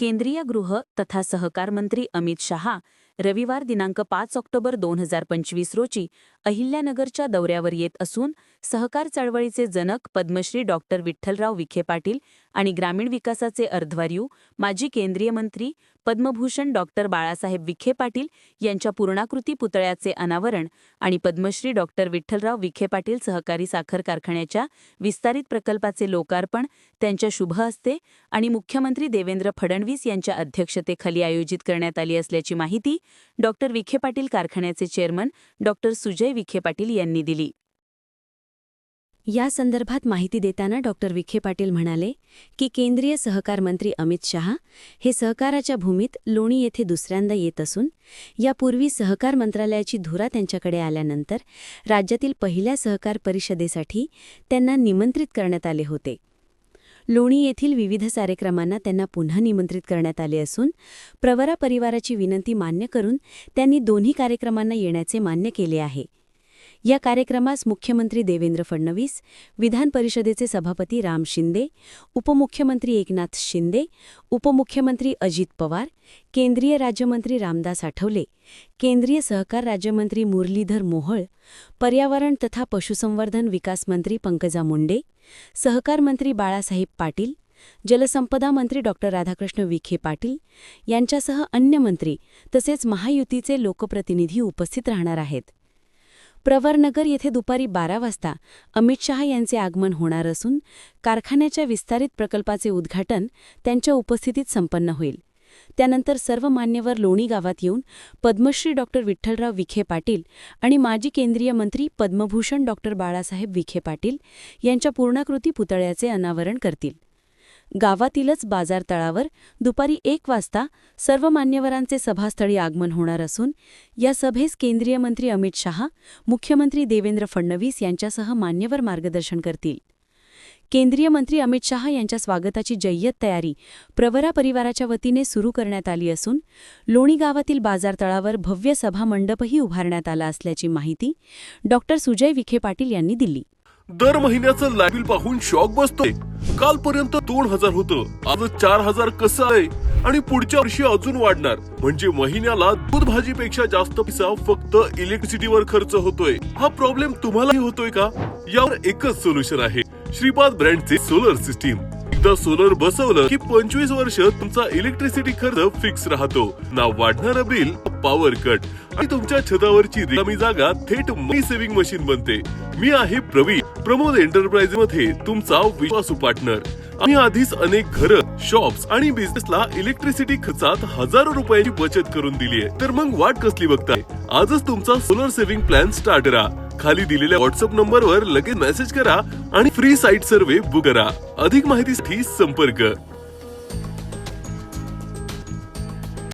केंद्रीय गृह तथा सहकार मंत्री अमित शहा रविवार दिनांक पाच ऑक्टोबर दोन हजार पंचवीस रोजी अहिल्यानगरच्या दौऱ्यावर येत असून सहकार चळवळीचे जनक पद्मश्री डॉक्टर विठ्ठलराव विखे पाटील आणि ग्रामीण विकासाचे अर्धवार्यू माजी केंद्रीय मंत्री पद्मभूषण डॉक्टर बाळासाहेब विखे पाटील यांच्या पूर्णाकृती पुतळ्याचे अनावरण आणि पद्मश्री डॉक्टर विठ्ठलराव विखे पाटील सहकारी साखर कारखान्याच्या विस्तारित प्रकल्पाचे लोकार्पण त्यांच्या शुभ हस्ते आणि मुख्यमंत्री देवेंद्र फडणवीस यांच्या अध्यक्षतेखाली आयोजित करण्यात आली असल्याची माहिती डॉक्टर विखे पाटील कारखान्याचे चेअरमन डॉक्टर सुजय विखे पाटील यांनी दिली. या संदर्भात माहिती देताना डॉक्टर विखे पाटील म्हणाले की केंद्रीय सहकार मंत्री अमित शहा हे सहकाराच्या भूमीत लोणी येथे दुसऱ्यांदा येत असून यापूर्वी सहकार मंत्रालयाची धुरा त्यांच्याकडे आल्यानंतर राज्यातील पहिल्या सहकार परिषदेसाठी त्यांना निमंत्रित करण्यात आले होते. लोणी येथील विविध कार्यक्रमांना त्यांना पुन्हा निमंत्रित करण्यात आले असून प्रवरा परिवाराची विनंती मान्य करून त्यांनी दोन्ही कार्यक्रमांना येण्याचे मान्य केले आहे. या कार्यक्रमास मुख्यमंत्री देवेंद्र फडणवीस विधान परिषदेचे सभापती राम शिंदे उपमुख्यमंत्री एकनाथ शिंदे उपमुख्यमंत्री अजित पवार केंद्रीय राज्यमंत्री रामदास आठवले केंद्रीय सहकार राज्यमंत्री मुरलीधर मोहोळ पर्यावरण तथा पशुसंवर्धन विकास मंत्री पंकजा मुंडे सहकार मंत्री बाळासाहेब पाटील जलसंपदा मंत्री डॉ. राधाकृष्ण विखे पाटील यांच्यासह अन्य मंत्री तसेच महायुतीचे लोकप्रतिनिधी उपस्थित राहणार आहेत. प्रवरनगर येथे दुपारी बारा वाजता अमित शहा यांचे आगमन होणार असून कारखान्याच्या विस्तारित प्रकल्पाचे उद्घाटन त्यांच्या उपस्थितीत संपन्न होईल. त्यानंतर सर्व मान्यवर लोणी गावात येऊन पद्मश्री डॉक्टर विठ्ठलराव विखे पाटील आणि माजी केंद्रीय मंत्री पद्मभूषण डॉक्टर बाळासाहेब विखे पाटील यांच्या पूर्णाकृती पुतळ्याचे अनावरण करतील. गावातीलच बाजार तळावर दुपारी एक वाजता सर्व मान्यवरांचे सभास्थळी आगमन होणार असून या सभेस केंद्रीय मंत्री अमित शहा मुख्यमंत्री देवेंद्र फडणवीस यांच्यासह मान्यवर मार्गदर्शन करतील. केंद्रीय मंत्री अमित शहा यांच्या स्वागताची जय्यत तयारी प्रवरा परिवाराच्या वतीने सुरू करण्यात आली असून लोणी गावातील बाजारतळावर भव्य सभा मंडपही उभारण्यात आला असल्याची माहिती डॉक्टर सुजय विखे पाटील यांनी दिली. दर महिन्याचं लाइट बिल पाहून शॉक बसतोय. कालपर्यंत दोन हजार होतं. आज चार हजार कसं आहे? आणि पुढच्या वर्षी अजून वाढणार. म्हणजे महिन्याला दूध भाजीपेक्षा जास्त पैसा फक्त इलेक्ट्रिसिटीवर खर्च होतोय. हा प्रॉब्लेम तुम्हालाही होतोय का? यावर एकच सोल्युशन आहे. श्रीपाद ब्रँडचे सोलर सिस्टीम एकदा सोलर बसवलं की पंचवीस वर्ष तुमचा इलेक्ट्रिसिटी खर्च फिक्स राहतो. ना वाढणारं बिल पॉवर कट आणि तुमच्या छतावरची रिकामी जागा थेट मनी सेव्हिंग मशीन बनते. मी आहे प्रवीण. प्रमोद एंटरप्राइजमध्ये तुमचा विश्वासू पार्टनर आम्ही आधीच अनेक घर शॉप्स आणि बिझनेसला इलेक्ट्रिसिटी खर्चात हजारो रुपयांची बचत करून दिली आहे. तर मग वाट कसली बघताय? आजच तुमचा सोलर सेव्हिंग प्लॅन स्टार्ट करा. खाली दिलेल्या व्हॉट्सअप नंबरवर लगेच मेसेज करा आणि फ्री साईट सर्व्हे बुक करा. अधिक माहितीसाठी संपर्क.